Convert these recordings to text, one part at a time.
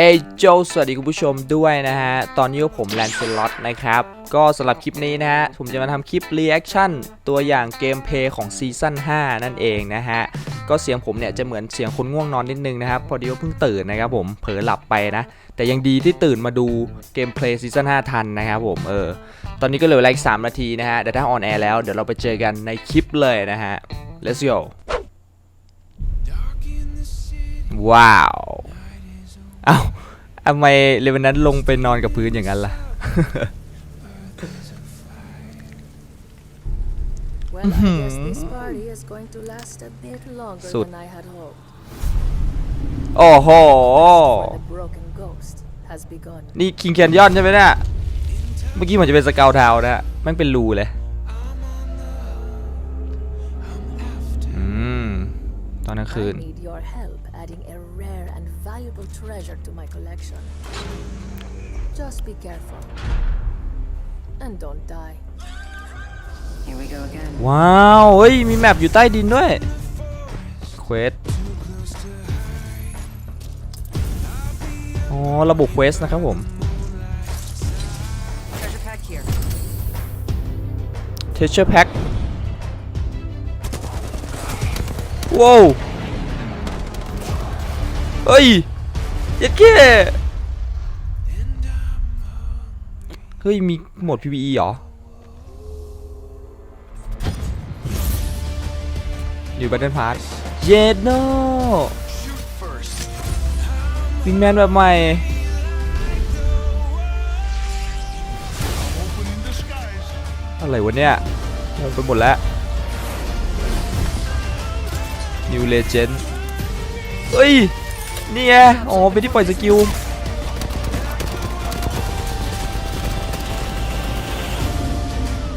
เอโจสวัสดีคุณผู้ชมด้วยนะฮะ ตอนนี้ก็ผมแลนเซลอตนะครับ ก็สำหรับคลิปนี้นะฮะ ผมจะมาทำคลิปรีแอคชั่นตัวอย่างเกมเพลย์ของซีซั่น5 นั่นเองนะฮะ ก็เสียงผมเนี่ยจะเหมือนเสียงคนง่วงนอนนิดนึงนะครับ พอดีว่าเพิ่งตื่นนะครับผม เผลอหลับไปนะ แต่ยังดีที่ตื่นมาดูเกมเพลย์ซีซั่น5 ทันนะครับผม เออ ตอนนี้ก็เหลือเวลาอีก3นาทีนะฮะเดี๋ยวถ้าออนแอร์แล้วเดี๋ยวเราไปเจอกันในคลิปเลยนะฮะ let's go ว้าว เอ้าทำไมเลวันนั้นลงไปนอนกับพื้นอย่างนั้นล่ะ Well, I guess this party is going to last a bit longer Suit. than I had hoped. โอ้โห For the broken ghost has begun. นี่คิงแคนยอนใช่ไหมเนี่ย เมื่อกี้เหมันจะเป็นสเกลทาวน์นะฮะแมันเป็นรูเลยอืมตอนกลางคื I น need your help adding a rare and valuable treasure to my collection. Just be careful. And don't die. Here we go again. ว้าว เฮ้ย มีแมปอยู่ใต้ดินด้วย เควส อ๋อ ระบบเควสนะครับผม Treasure pack here. Treasure Pack ว้าว เฮ้ยยัดแค่เฮ้ย มีโหมด PVE เหรอ New Battle Pass เยดโนวิงแมนแบบใหม่ อะไรวะเนี่ยงงไปหมดแล้ว New Legend เฮ้ย นี่ไงอ๋อเป็นที่ปล่อยสกิล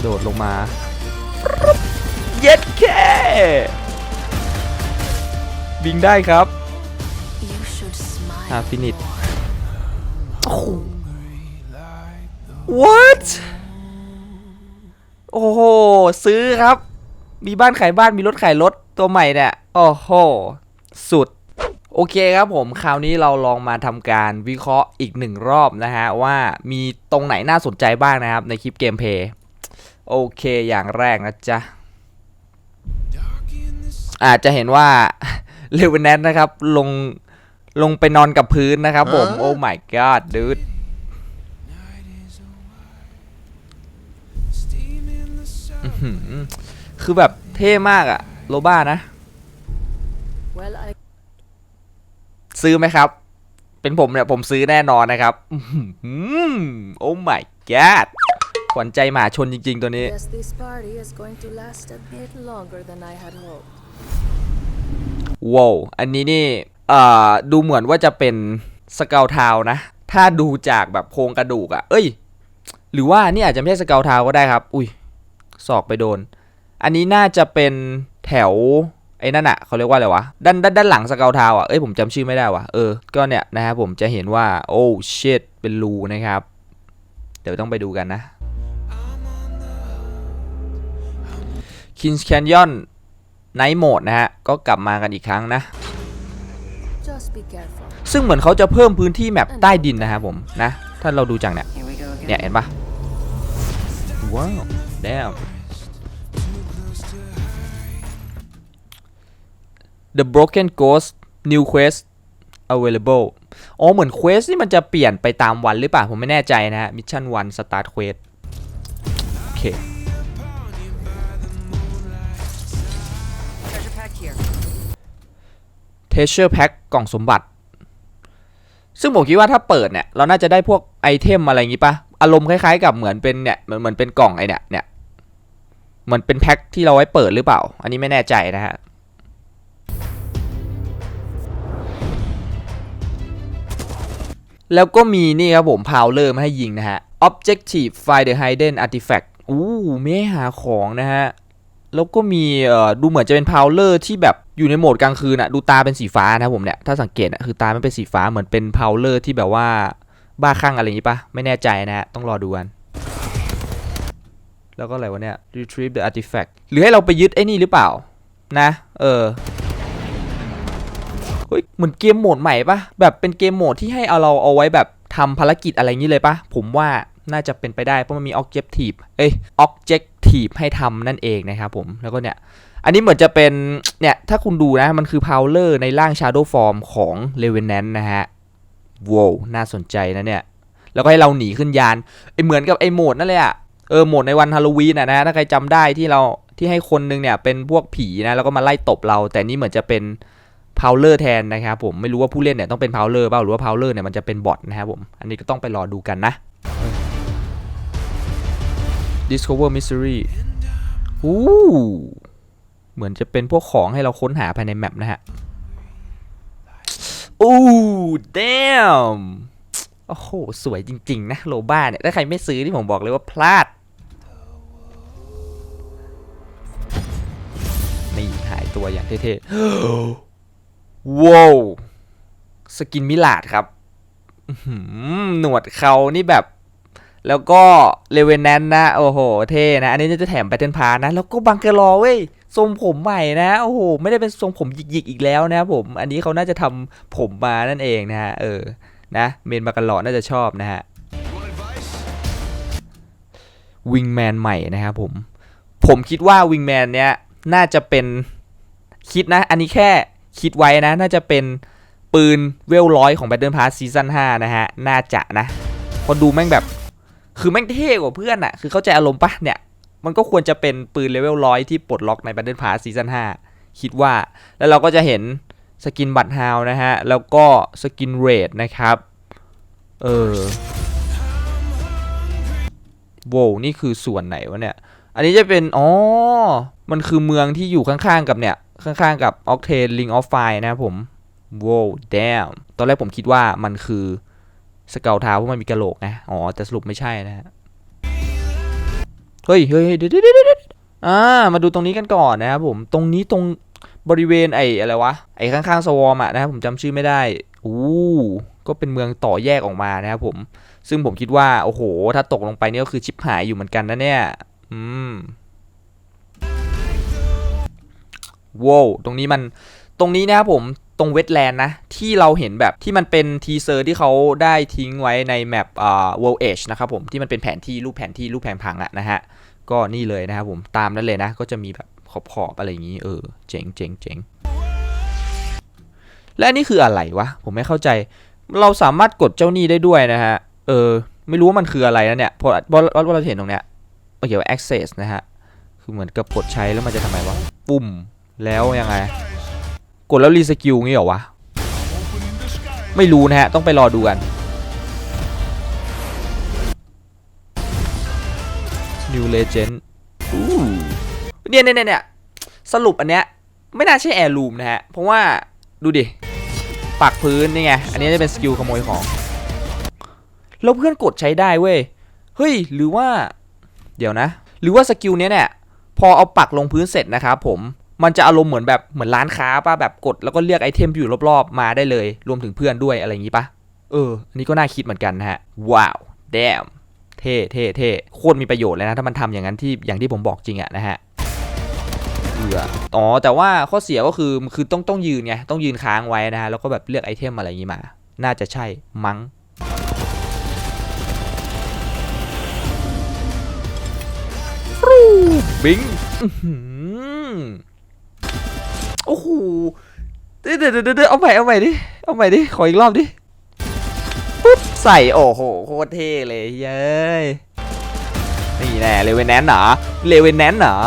โดดลงมาเย็ดแค่บิงได้ครับ You should smile. อ่าฟินิช What โอ้โห ซื้อครับ มีบ้านขายบ้านมีรถขายรถตัวใหม่เนี่ย โอ้โห สุด โอเคครับผมคราวนี้เราลองมาทำการวิเคราะห์อีกหนึ่งรอบนะฮะ ว่ามีตรงไหนน่าสนใจบ้างนะครับ ในคลิปเกมเพลย์โอเคอย่างแรกนะจ๊ะ อาจจะเห็นว่าเลเวนแนนนะครับ ลงลงไปนอนกับพื้นนะครับผม โอ้ my god dude อื้อหือคือแบบเท่มากอะโลบ้านะ Well, I ซื้อไหมครับ เป็นผมเนี่ยผมซื้อแน่นอนนะครับอื้อหือโอ้ my god ขวัญใจหมาชนจริง ๆ ตัวนี้ guess this party is going to last a bit longer than I had hoped. ว้าว อันนี้นี่เอ่อดูเหมือนว่าจะเป็นสเกลทาวนะ ถ้าดูจากแบบโครงกระดูกอะเอ้ย หรือว่านี่อาจจะไม่ใช่สเกลทาวก็ได้ครับ อุ้ยศอกไปโดน อันนี้น่าจะเป็นแถว ไอ้นั่นอะเขาเรียกว่าอะไรวะด้านด้านด้านหลังสเกลทาวอะเอ้ยผมจำชื่อไม่ได้วะเออก็เนี่ยนะครับผมจะเห็นว่าโอ้เชิดเป็นรูนะครับ เดี๋ยวต้องไปดูกันนะ Kings Canyon Night Mode นะฮะ ก็กลับมากันอีกครั้งนะ Just be careful. ซึ่งเหมือนเขาจะเพิ่มพื้นที่แมปใต้ดินนะครับผมนะ ถ้าเราดูจากเนี่ย Here we go again. เนี่ย เห็นปะว้าว damn The Broken Ghost New Quest Available อ๋อเหมือนเควสนี่มันจะเปลี่ยนไปตามวันหรือเปล่า ผมไม่แน่ใจนะฮะ Mission 1 Start Quest โอเค Treasure pack here. Treasure Pack กล่องสมบัติ ซึ่งผมคิดว่าถ้าเปิดเนี่ย เราน่าจะได้พวกไอเทมอะไรอย่างงี้ปะอารมณ์คล้ายๆ กับเหมือนเป็นเนี่ยเหมือนเหมือนเป็นกล่องไอเนี่ยเนี่ยเหมือนเป็นแพ็คที่เราไว้เปิดหรือเปล่า อันนี้ไม่แน่ใจนะฮะ แล้วก็มีนี่ครับผมพาวเลอร์มาให้ยิงนะฮะ Objective Find the Hidden Artifact อู้ไม่ให้หาของนะฮะ แล้วก็มีเอ่อดูเหมือนจะเป็นพาวเลอร์ที่แบบอยู่ในโหมดกลางคืนอะดูตาเป็นสีฟ้านะครับผมเนี่ยถ้าสังเกตอะคือตามันเป็นสีฟ้าเหมือนเป็นพาวเลอร์ที่แบบว่าบ้าคลั่งอะไรอย่างงี้ปะไม่แน่ใจนะฮะต้องรอดูกันแล้วก็อะไรวะเนี่ย retrieve the artifact หรือให้เราไปยึดไอ้นี่หรือเปล่า นะ เออ เฮ้ยเหมือนเกมโหมดใหม่ปะแบบเป็นเกมโหมดที่ให้เอาเราเอาไว้แบบทำภารกิจอะไรงนี้เลยปะผมว่าน่าจะเป็นไปได้เพราะมันมี objective เอ้ย objective ให้ทำนั่นเองนะครับผมแล้วก็เนี่ยอันนี้เหมือนจะเป็นเนี่ยถ้าคุณดูนะมันคือ Powler ในร่าง Shadow Form ของ Revenant นะฮะว้าวน่าสนใจนะเนี่ยแล้วก็ให้เราหนีขึ้นยานไอเหมือนกับไอโหมดนั่นเลยอะเออโหมดในวันฮาโลวีนอะนะถ้าใครจำได้ที่เราที่ให้คนหนึงเนี่ยเป็นพวกผีนะแล้วก็มาไล่ตบเรา แต่นี่เหมือนจะเป็น Powler แทนนะครับผมไม่รู้ว่าผู้เล่นเนี่ยต้องเป็น Powler เปล่าหรือว่า Powler เนี่ยมันจะเป็นบอทนะครับผมอันนี้ก็ต้องไปรอดูกันนะ Discover Mystery อู้เหมือนจะเป็นพวกของให้เราค้นหาภายในแมปนะฮะอู้ damn โอ้โห สวยจริง ๆ นะ โลบ้าเนี่ย ถ้าใครไม่ซื้อที่ผมบอกเลยว่าพลาด นี่หายตัวอย่างเท่ๆ ว้าวสกินมิลาดครับหนวดเขานี่แบบ แล้วก็เลเวนแนนนะ โอ้โห เท่นะ อันนี้จะแถมแพทเทิร์นพานะ แล้วก็บังเกอร์ลอเว้ย ทรงผมใหม่นะ โอ้โห ไม่ได้เป็นทรงผมหยิกๆอีกแล้วนะผม อันนี้เขาน่าจะทำผมมานั่นเองนะฮะ เออ นะ เมนบังเกอร์ลอน่าจะชอบนะฮะ วิงแมนใหม่นะครับผม ผมคิดว่าวิงแมนเนี้ยน่าจะเป็นคิดนะ อันนี้แค่ คิดไว้นะ น่าจะเป็นปืนเวลร้อยของ Battle Pass ซีซั่น5นะฮะ น่าจะนะเพอดูแม่งแบบ คือแม่งเท่กว่าเพื่อนอะคือเข้าใจอารมณ์ปะเนี่ย มันก็ควรจะเป็นปืนเลเวลร้อยที่ปลดล็อกใน Battle Pass ซีซั่น5คิดว่า แล้วเราก็จะเห็นสกินบัตฮาวนะฮะ แล้วก็สกินเรดนะครับ เออโว้วนี่คือส่วนไหนวะเนี่ย อันนี้จะเป็น อ๋อ มันคือเมืองที่อยู่ข้างๆกับเนี่ย ข้างๆกับ Octane Ring of Fire นะครับผมว้าว damn ตอนแรกผมคิดว่ามันคือสเกลเท้าเพราะมันมีกระโหลกไงอ๋อ แต่สรุปไม่ใช่นะฮะ เฮ้ยเฮ้ยเฮ้ยเดี๋ยวเดี๋ยวเดี๋ยวเดี๋ยวอ่า มาดูตรงนี้กันก่อนนะครับผม ตรงนี้ตรงบริเวณไอ้อะไรวะ ไอ้ข้างๆสวอมอะนะครับผมจำชื่อไม่ได้ อู้ ก็เป็นเมืองต่อแยกออกมานะครับผม ซึ่งผมคิดว่า โอ้โห ถ้าตกลงไปนี่ก็คือชิปหายอยู่เหมือนกันนะเนี่ย อืม ว้ตรงนี้มันตรงนี้นะครับผมตรงเวทแลนด์นะ ที่เราเห็นแบบที่มันเป็นทีเซอร์ที่เขาได้ทิ้งไว้ในแมปอ่า World Age นะครับผมที่มันเป็นแผนที่รูปแผนที่รูปแผงผังอะนะฮะก็นี่เลยนะครับผมตามนั้นเลยนะ ก็จะมีแบบขอบขอบๆอะไรอย่างนี้เออเจ๋งเจ๋งเจ๋งและนี่คืออะไรวะ ผมไม่เข้าใจ เราสามารถกดเจ้าหนี้ได้ด้วยนะฮะเออไม่รู้ว่ามันคืออะไรนะเนี่ยเพราะเพราะเพราเราเห็นตรงเนี้ยเกี่ยวกับ access นะฮะคือเหมือนกับกดใช้แล้วมันจะทำไมวะปุ่ม แล้วยังไง กดแล้วรีสกิลงี้เหรอวะ ไม่รู้นะฮะ ต้องไปรอดูกัน New Legend เนี่ยเนี่ยเนี่ยเนี่ยสรุปอันเนี้ยไม่น่าใช่แอร์ o ูมนะฮะ เพราะว่าดูดิ ปักพื้นนี่ไง อันนี้จะเป็นสกิลขโมยของ แล้วเพื่อนกดใช้ได้เว้ย เฮ้ย หรือว่า เดี๋ยวนะ หรือว่าสกิลเนี้ยเนี่ย พอเอาปักลงพื้นเสร็จนะครับผม มันจะอารมณ์เหมือนแบบเหมือนร้านค้าป่ะแบบกดแล้วก็เลือกไอเทมอยู่รอบๆมาได้เลย รวมถึงเพื่อนด้วยอะไรอย่างงี้ป่ะเอออันนี้ก็น่าคิดเหมือนกันนะฮะว้าวแดมเท่เท่เท่โคตรมีประโยชน์เลยนะ ถ้ามันทำอย่างนั้นที่อย่างที่ผมบอกจริงอะนะฮะเอออ๋อแต่ว่าข้อเสียก็คือคือต้องต้องยืนไงต้องยืนค้างไว้นะฮะแล้วก็แบบเลือกไอเทมอะไรอย่างงี้มา น่าจะใช่มั้งบิง โอ้โหเดี๋ยวเดี๋ยวเดี๋ยวเอาใหม่เอาใหม่ดิ เอาใหม่ดิ ขออีกรอบดิ ปุ๊บ ใส่ โอ้โห โคตรเท่เลยเย้ยนี่แน่เลเวนแนนเหรอ เลเวนแนนเหรอ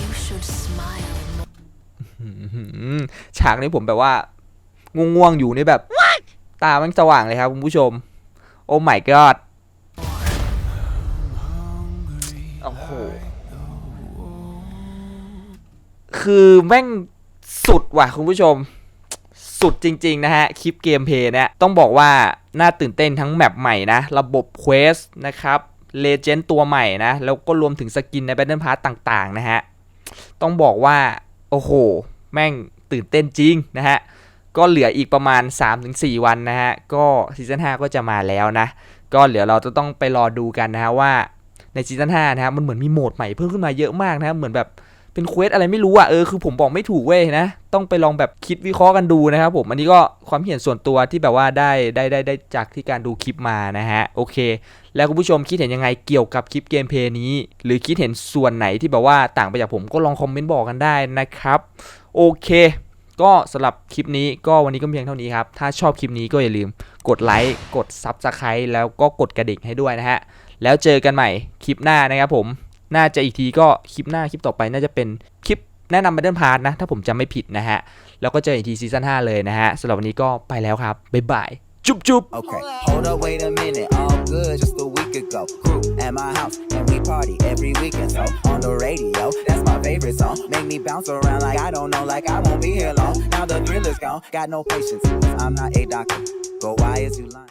You should smile more. อื้อหือฉากนี้ผมแบบว่าง่วงๆอยู่นี่แบบ ตามันสว่างเลยครับคุณผู้ชม โอ้ my god โอ้โหคือแม่ง สุดว่ะคุณผู้ชม สุดจริง ๆ นะฮะ คลิปเกมเพย์เนี่ยต้องบอกว่า น่าตื่นเต้นทั้งแมปใหม่นะ ระบบเควสนะครับเลเจนด์ตัวใหม่นะ แล้วก็รวมถึงสกินใน Battle Pass ต่าง ๆ นะฮะ ต้องบอกว่า โอ้โห แม่งตื่นเต้นจริงนะฮะ ก็เหลืออีกประมาณ 3-4 วันนะฮะ ก็ซีซั่น5ก็จะมาแล้วนะ ก็เหลือเราจะต้องไปรอดูกันนะฮะว่าในซีซั่น5นะฮะมันเหมือนมีโหมดใหม่เพิ่มขึ้นมาเยอะมากนะฮะเหมือนแบบ เป็นเควสอะไรไม่รู้อะเออคือผมบอกไม่ถูกเว้ยนะ ต้องไปลองแบบคิดวิเคราะห์กันดูนะครับผมอันนี้ก็ความเห็นส่วนตัวที่แบบว่าได้ได้ได้ได้จากที่การดูคลิปมานะฮะโอเค แล้วคุณผู้ชมคิดเห็นยังไงเกี่ยวกับคลิปเกมเพย์นี้ หรือคิดเห็นส่วนไหนที่แบบว่าต่างไปจากผมก็ลองคอมเมนต์บอกกันได้นะครับโอเค ก็สำหรับคลิปนี้ก็วันนี้ก็เพียงเท่านี้ครับถ้าชอบคลิปนี้ก็อย่าลืมกดไลค์กด Subscribe แล้วก็กดกระดิ่งให้ด้วยนะฮะแล้วเจอกันใหม่คลิปหน้านะครับผม น่าจะอีกทีก็คลิปหน้าคลิปต่อไปน่าจะเป็นคลิปแนะนำ Battle Pass นะ ถ้าผมจำไม่ผิดนะฮะ แล้วก็เจออีกทีซีซั่น5เลยนะฮะสำหรับวันนี้ก็ไปแล้วครับ บ๊ายบาย จุ๊บจุ๊บ Okay, hold up, wait a minute. All good just a week ago. Crew at my house, and we party every weekend. So on the radio, that's my favorite song. Make me bounce around like I don't know, like I won't be here long. Now the thrill is gone, got no patience. I'm not a doctor. Go why is you lying?